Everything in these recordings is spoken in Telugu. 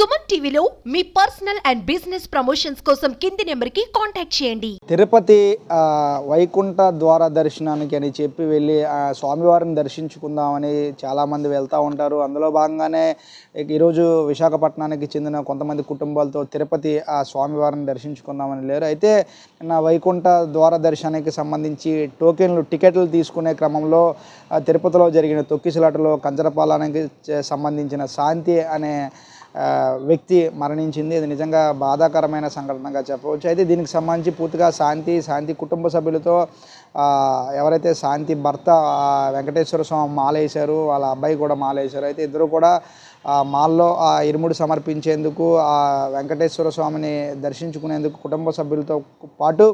సుమన్ టీవీలో మీ పర్సనల్ అండ్ బిజినెస్ ప్రమోషన్స్ కోసం కింది నెంబర్కి కాంటాక్ట్ చేయండి. తిరుపతి వైకుంఠ ద్వార దర్శనానికి అని చెప్పి వెళ్ళి ఆ, స్వామివారిని దర్శించుకుందామని చాలామంది వెళ్తూ ఉంటారు. అందులో భాగంగానే ఈరోజు విశాఖపట్నానికి చెందిన కొంతమంది కుటుంబాలతో తిరుపతి ఆ స్వామివారిని దర్శించుకుందామని లేరు. అయితే నిన్న వైకుంఠ ద్వార దర్శనానికి సంబంధించి టోకెన్లు టికెట్లు తీసుకునే క్రమంలో తిరుపతిలో జరిగిన తొక్కిసలాటలో కంచరపాలనకి సంబంధించిన శాంతి అనే వ్యక్తి మరణించింది. ఇది నిజంగా బాధాకరమైన సంఘటనగా చెప్పవచ్చు. అయితే దీనికి సంబంధించి పూర్తిగా శాంతి శాంతి కుటుంబ సభ్యులతో ఎవరైతే శాంతి భర్త వెంకటేశ్వర స్వామి మాలేశారు వాళ్ళ అబ్బాయి కూడా మాలేశారు అయితే ఇద్దరు కూడా మాల్లో ఆ ఇరుముడు సమర్పించేందుకు ఆ వెంకటేశ్వర స్వామిని దర్శించుకునేందుకు కుటుంబ సభ్యులతో పాటు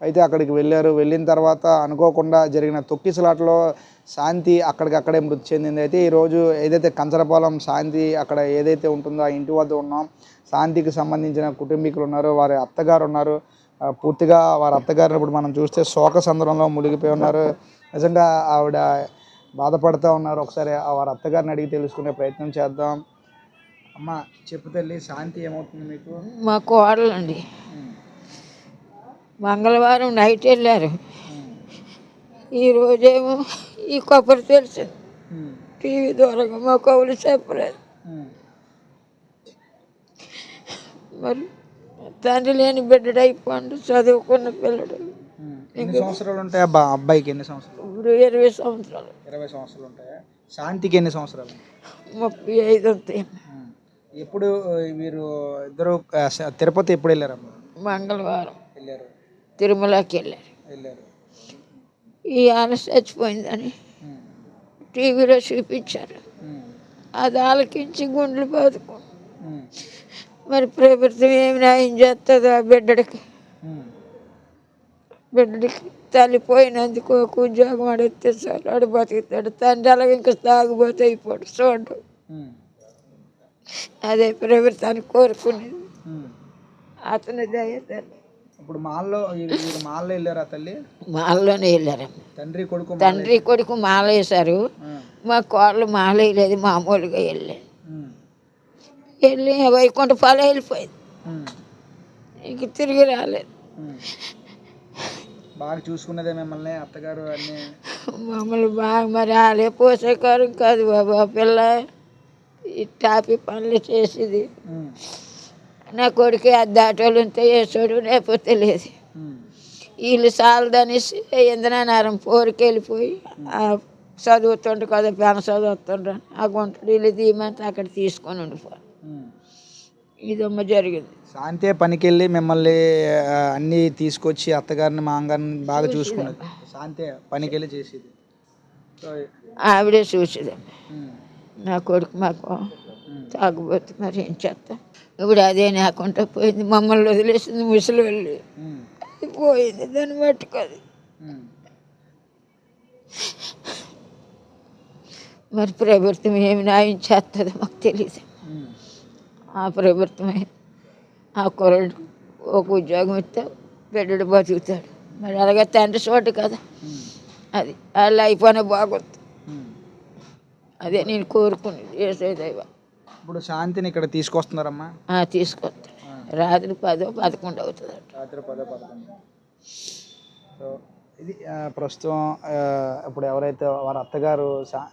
అయితే అక్కడికి వెళ్ళారు. వెళ్ళిన తర్వాత అనుకోకుండా జరిగిన తొక్కిసలాటలో శాంతి అక్కడికక్కడే మృతి చెందింది. అయితే ఈరోజు ఏదైతే కంచరపాలెం శాంతి అక్కడ ఏదైతే ఉంటుందో ఆ ఇంటి వద్ద ఉన్నాం. శాంతికి సంబంధించిన కుటుంబీకులు ఉన్నారు. వారి అత్తగారు ఉన్నారు. పూర్తిగా వారి అత్తగారిని ఇప్పుడు మనం చూస్తే శోక సందర్భంలో మునిగిపోయి ఉన్నారు. నిజంగా ఆవిడ బాధపడుతూ ఉన్నారు. ఒకసారి వారి అత్తగారిని అడిగి తెలుసుకునే ప్రయత్నం చేద్దాం. అమ్మ చెప్పు తల్లి శాంతి ఏమవుతుంది మీకు? మా కోడలండి. మంగళవారం నైట్ వెళ్ళారు. ఈ రోజేమో ఈ కొబ్బరి తెలుసు. టీవీ దూరంగా మా కవులు చెప్పలేదు. మరి తండ్రి లేని బిడ్డడు అయిపోండు చదువుకున్న పిల్లడు. ఎన్ని సంవత్సరాలు ఉంటాయి అబ్బా అబ్బాయికి ఎన్ని సంవత్సరాలు? ఇప్పుడు ఇరవై సంవత్సరాలు. ఇరవై సంవత్సరాలు ఉంటాయా? శాంతికి ఎన్ని సంవత్సరాలు? ముప్పై ఐదు ఉంటాయి. ఎప్పుడు వీరు ఇద్దరు తిరుపతి ఎప్పుడు వెళ్ళారమ్మా? మంగళవారం. వెళ్ళారు. తిరుమలకి వెళ్ళారు ఈ ఆన చచ్చిపోయిందని. టీవీలో చూపించారు. అది ఆలకించి గుండెలు బాదుకో. మరి ప్రభుత్వం ఏమి న్యాయం చేస్తుంది ఆ బిడ్డడికి. బిడ్డడికి తల్లి పోయినందుకు ఒక ఉద్యోగం అడిగితే చాలు అడు బతుకుతాడు తండ్రి అలాగే ఇంకా తాగుబోతే అయిపోడు చూడు. అదే ప్రభుత్వాన్ని కోరుకునేది. అతని దయ తల్లి ఇప్పుడు మాల్లో మాల్లో వెళ్ళారా తల్లి మాలలోనే వెళ్ళారమ్మ తండ్రి కొడుకు తండ్రి కొడుకు మాల వేశారు. మా కోళ్ళు మాల వేయలేదు మామూలుగా వెళ్ళాను. వెళ్ళి వైకుంఠ పాలు వెళ్ళిపోయింది. ఇంక తిరిగి రాలేదు. బాగా చూసుకున్నదే మిమ్మల్ని అత్తగారు అన్నీ మమ్మల్ని బాగా మరి వాళ్ళే పోషకారం కాదు బాబు పిల్ల ఈ టాపీ పనులు చేసేది. నా కొడుకు అది దాటోళ్ళు ఉంటే వేసాడు లేకపోతే లేదు. వీళ్ళు చాలదనేసి ఇంద్రనారం పోరుకి వెళ్ళిపోయి ఆ చదువుతుండ్రు కదా పెన చదువుతుండ్రు ఆ గుంటలు వీళ్ళు తీయమంటే అక్కడ తీసుకొని ఉండిపో. ఇదమ్మ జరిగింది. శాంతే పనికెళ్ళి మిమ్మల్ని అన్నీ తీసుకొచ్చి అత్తగారిని మాంగారిని బాగా చూసుకున్నది శాంతే పనికెళ్ళి చేసేది. ఆవిడే చూసేదమ్మ ఉమ్. నా కొడుకు మాకు తాగుబోతు మరి ఏం చేస్తాం ఇప్పుడు అదే నాకుంటా పోయింది. మమ్మల్ని వదిలేసింది ముసలి వెళ్ళి. అది పోయింది దాన్ని పట్టుకోదు. మరి ప్రభుత్వం ఏమి న్యాయం చేస్తుందో మాకు తెలియదు. ఆ ప్రభుత్వమే. ఆ కుర్రాడు ఒక ఉద్యోగం ఇస్తే బిడ్డడు బతుకుతాడు. మరి అలాగే తండ్రి చోటు కదా. అది. వాళ్ళు అయిపోయినా బాగొద్దు ఉమ్. అదే నేను కోరుకునేది. ఏసే దైవం. ఇప్పుడు శాంతిని ఇక్కడ తీసుకొస్తున్నారమ్మా? ఆ, తీసుకొస్తాడు రాత్రి పదో పదకొండు అవుతుంది రాత్రి పదో పదకొండు. సో ఇది ప్రస్తుతం ఇప్పుడు ఎవరైతే వారి అత్తగారు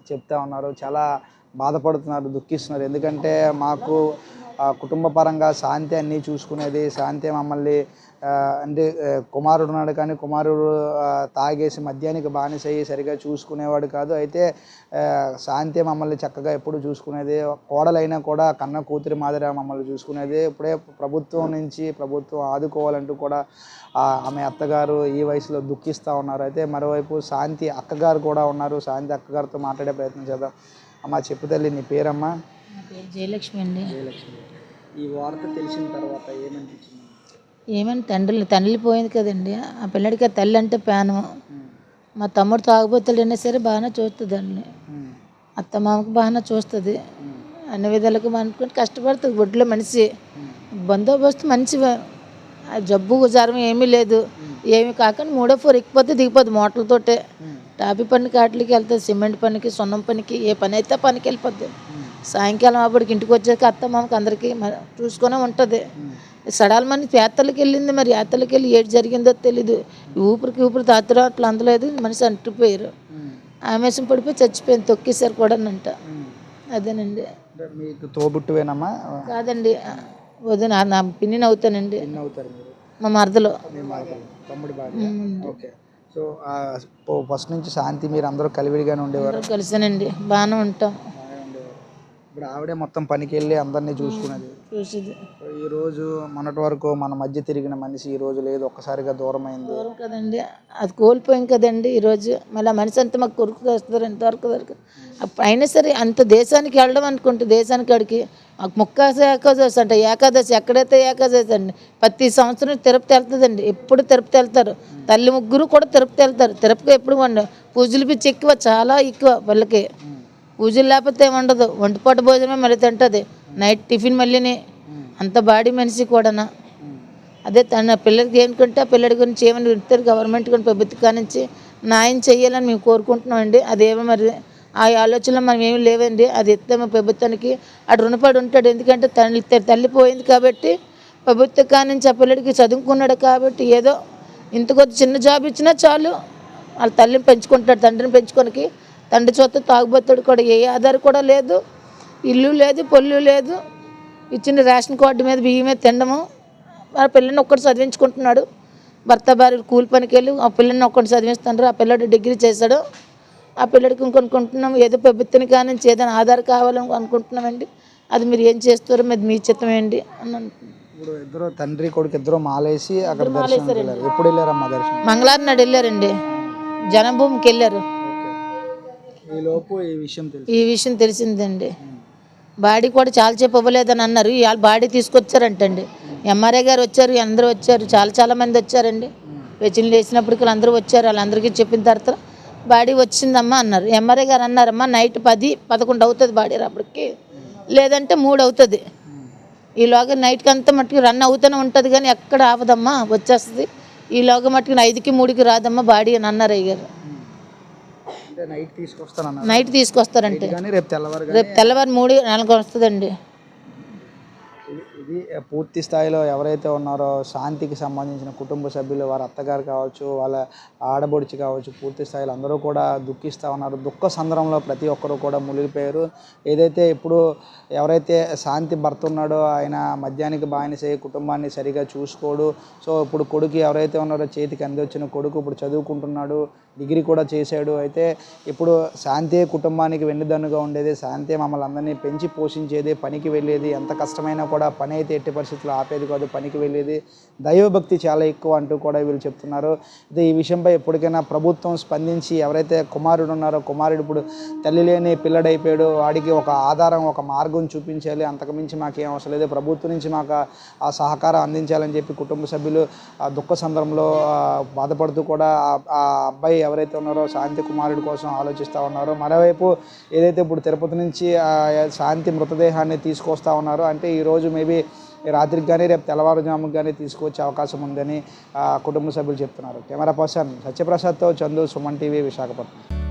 చెప్తా ఉన్నారో చాలా బాధపడుతున్నారు దుఃఖిస్తున్నారు. ఎందుకంటే మాకు కుటుంబ పరంగా శాంతి అన్నీ చూసుకునేది శాంతి మమ్మల్ని అంటే కుమారుడు ఉన్నాడు కానీ కుమారుడు తాగేసి మద్యానికి బానిస అయ్యి సరిగా చూసుకునేవాడు కాదు. అయితే శాంతి మమ్మల్ని చక్కగా ఎప్పుడు చూసుకునేది? కోడలైనా కూడా కన్న కూతురి మాదిరి మమ్మల్ని చూసుకునేది. ఇప్పుడే ప్రభుత్వం నుంచి ప్రభుత్వం ఆదుకోవాలంటూ కూడా ఆమె అత్తగారు ఈ వయసులో దుఃఖిస్తూ ఉన్నారు. అయితే మరోవైపు శాంతి అక్కగారు కూడా ఉన్నారు. శాంతి అక్కగారితో మాట్లాడే ప్రయత్నం చేద్దాం. అమ్మ చెప్పు తల్లి నీ పేరమ్మా? నా పేరు జయలక్ష్మి అండి. జయలక్ష్మి. ఈ వార్త తెలిసిన తర్వాత ఏమనిపించింది? ఏమని తండ్రి తండ్రి పోయింది కదండి. ఆ పిల్లడికి తల్లి అంటే ప్రాణం. మా తమ్ముడు తాగుబోతులైనా సరే బాగానే చూస్తుంది అండి అత్త మామకు బాగానే చూస్తుంది. అన్ని విధాలకు అనుకుంటే కష్టపడుతుంది. ఒడ్లో మనిషి. బందోబస్తు మంచి ఆ జబ్బు జ్వరం ఏమీ లేదు. ఏమి కాకుండా మూడో ఫోర్ ఎక్కిపోతే దిగిపోద్ది మోటార్లతోటే. టాపీ పనికి వాటికి వెళ్తుంది. సిమెంట్ పనికి సున్నం పనికి ఏ పని అయితే పనికి వెళ్ళిపోద్ది. సాయంకాలం అప్పటికి ఇంటికి వచ్చాక అత్త మామకి అందరికీ చూసుకునే ఉంటుంది. సడాల మంది యాత్రలకు వెళ్ళింది మరి యాత్రలకు వెళ్ళి ఏడు జరిగిందో తెలీదు. ఊపిరికి ఊపిరి తాతరు అట్లా అందలేదు మనిషి అంటుపోయారు ఆమెసం పడిపోయి చచ్చిపోయింది తొక్కేశారు కూడా అంట అదేనండి. మీకు తోబుట్టువేనమ్మా? కాదండి వదిన నా పిన్నిని అవుతానండి మా మరదలో. తమ్ముడి ఓకే. సో ఫస్ట్ నుంచి శాంతి మీరు అందరూ కలివిడిగానే ఉండేవారు. కలిసానండి బాగానే ఉంటాం. ఇప్పుడు ఆవిడే మొత్తం పనికి వెళ్ళి అందరినీ చూసుకునేది. చూసేది. ఈ రోజు మొన్నటి వరకు మన మధ్య తిరిగిన మనిషి ఈ రోజు లేదు ఒక్కసారిగా దూరం అయింది దూరం కదండి. అది కోల్పోయాం కదండి ఈరోజు మళ్ళీ ఆ మనిషి అంతా మాకు కొరుకు వస్తారు ఎంతవరకు వరకు. అప్పుడు అయినా సరే అంత దేశానికి వెళ్ళడం అనుకుంటే దేశానికి అడిగి మాకు ముక్కాస ఏకాదశి అంట ఏకాదశి ఎక్కడైతే ఏకాదశి అండి ప్రతి సంవత్సరం తిరుపతి వెళ్తుందండి. ఎప్పుడు తిరుపతి వెళ్తారు. తల్లి ముగ్గురు కూడా తిరుపతి వెళ్తారు. తిరుపతి ఎప్పుడు వండు పూజలు పిచ్చి ఎక్కువ చాలా ఎక్కువ వాళ్ళకి. పూజలు లేకపోతే ఉండదు ఒంటిపూట భోజనమే మళ్ళీ తింటుంది. నైట్ టిఫిన్ మళ్ళీని. అంత బాడీ మనిషి కూడానా. అదే తన పిల్లలకి ఏంటంటే ఆ పిల్లడి గురించి ఏమని ఇస్తారు గవర్నమెంట్ కానీ ప్రభుత్వం నుంచి న్యాయం చేయాలని మేము కోరుకుంటున్నామండి. అదేమో మరి ఆ ఆలోచనలో మనం ఏమి లేవండి. అది ఇస్తే మా ప్రభుత్వానికి అటు రుణపడి ఉంటాడు. ఎందుకంటే తల్లి తల్లి పోయింది కాబట్టి ప్రభుత్వం కానించి ఆ పిల్లడికి చదువుకున్నాడు కాబట్టి ఏదో ఇంత కొద్ది చిన్న జాబ్ ఇచ్చినా చాలు. వాళ్ళ తల్లిని పెంచుకుంటాడు తండ్రిని పెంచుకోనికి. తండ్రి చొత్త తాగుబోతాడు కూడా ఏ ఆధారం కూడా లేదు ఇల్లు లేదు పొల్లు లేదు. ఇచ్చిన రేషన్ కార్డు మీద బియ్యం మీద తినడము. ఆ పిల్లని ఒక్కటి చదివించుకుంటున్నాడు. భర్త భార్య కూలి పనికి వెళ్ళి ఆ పిల్లని ఒక్కటి చదివిస్తున్నారు ఆ పిల్లడు డిగ్రీ చేశాడు. ఆ పిల్లడికి ఇంకొనుకుంటున్నాం. ఏదో ప్రభుత్వానికి కానీ ఏదైనా ఆధార్ కావాలని అనుకుంటున్నామండి. అది మీరు ఏం చేస్తారో మరి మీ చిత్తమేంటి అని అంటున్నాను ఇప్పుడు ఇద్దరు తండ్రి కొడుకు ఇద్దరు మాలేసి అక్కడ దర్శనం ఎప్పుడు వెళ్ళారమ్మా దర్శనం? మంగళవారం నాడు వెళ్ళారండి. జనభూమికి వెళ్ళారు. ఈ విషయం తెలిసిందండి. బాడీ కూడా చాలా సేపు ఇవ్వలేదని అన్నారు. ఇవాళ బాడీ తీసుకొచ్చారంటండి. ఎంఆర్ఏ గారు వచ్చారు అందరూ వచ్చారు చాలా చాలా మంది వచ్చారండి. వెచ్చిలు వేసినప్పటికి అందరూ వచ్చారు వాళ్ళందరికీ చెప్పిన తర్వాత బాడీ వచ్చిందమ్మా అన్నారు. ఎంఆర్ఏ గారు అన్నారమ్మా నైట్ పది పదకొండు అవుతుంది బాడీ రాప్పటికి లేదంటే మూడు అవుతుంది. ఈలోగా నైట్కి అంతా మట్టుకు రన్ అవుతూనే ఉంటుంది కానీ ఎక్కడ ఆపదమ్మా వచ్చేస్తుంది. ఈలోగా మట్టుకు ఐదుకి మూడుకి రాదమ్మా బాడీ అని అన్నారు అయ్యారు నైట్ తీసుకొస్తానన్నారు. నైట్ తీసుకొస్తారంటే. కానీ రేపు తెల్లవారు రేపు తెల్లవారు మూడు నెలకు వస్తుందండి. ఇది- పూర్తి స్థాయిలో ఎవరైతే ఉన్నారో శాంతికి సంబంధించిన కుటుంబ సభ్యులు వారి అత్తగారు కావచ్చు వాళ్ళ ఆడబొడిచి కావచ్చు పూర్తి స్థాయిలో అందరూ కూడా దుఃఖిస్తూ ఉన్నారు. దుఃఖ సందర్భంలో ప్రతి ఒక్కరూ కూడా మునిగిపోయారు. ఏదైతే ఇప్పుడు ఎవరైతే శాంతి భర్త ఉన్నాడో ఆయన మద్యానికి బానిసే కుటుంబాన్ని సరిగా చూసుకోడు. సో ఇప్పుడు కొడుకు ఎవరైతే ఉన్నారో చేతికి అందివచ్చిన కొడుకు ఇప్పుడు చదువుకుంటున్నాడు డిగ్రీ కూడా చేశాడు. అయితే ఇప్పుడు శాంతి కుటుంబానికి వెన్నుదన్నుగా ఉండేది శాంతి మమ్మల్ని అందరినీ పెంచి పోషించేది పనికి వెళ్ళేది ఎంత కష్టమైనా కూడా పని అయితే ఎట్టి పరిస్థితుల్లో ఆపేది కాదు పనికి వెళ్ళేది. దైవభక్తి చాలా ఎక్కువ అంటూ కూడా వీళ్ళు చెప్తున్నారు. అయితే ఈ విషయంపై ఎప్పటికైనా ప్రభుత్వం స్పందించి ఎవరైతే కుమారుడు ఉన్నారో కుమారుడు ఇప్పుడు తల్లి లేని పిల్లడైపోయాడు వాడికి ఒక ఆధారం ఒక మార్గం చూపించాలి. అంతకుమించి మాకేం అవసరం లేదు. ప్రభుత్వం నుంచి మాకు ఆ- సహకారం అందించాలని చెప్పి కుటుంబ సభ్యులు ఆ దుఃఖ సందర్భంలో బాధపడుతూ కూడా ఆ- అబ్బాయి ఎవరైతే ఉన్నారో శాంతి కుమారుడి కోసం ఆలోచిస్తూ ఉన్నారో మరోవైపు ఏదైతే ఇప్పుడు తిరుపతి నుంచి శాంతి మృతదేహాన్ని తీసుకొస్తా ఉన్నారో అంటే ఈరోజు మేబీ రాత్రికి కానీ రేపు తెల్లవారుజాముకి కానీ తీసుకొచ్చే అవకాశం ఉందని కుటుంబ సభ్యులు చెప్తున్నారు. కెమెరా పర్సన్ సత్యప్రసాద్తో చందు సుమన్ టీవీ విశాఖపట్నం.